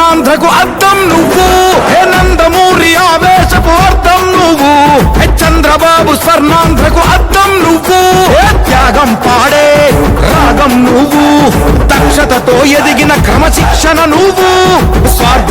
చంద్రబాబు అర్థం నువ్వు. హే నందమూరి ఆవేశపు అర్థం నువ్వు. హే చంద్రబాబు స్వర్ణాంధ్రకు అర్థం నువ్వు. హే త్యాగం పాడే రాగం నువ్వు. దక్షతతో ఎదిగిన క్రమశిక్షణ నువ్వు. స్వార్థ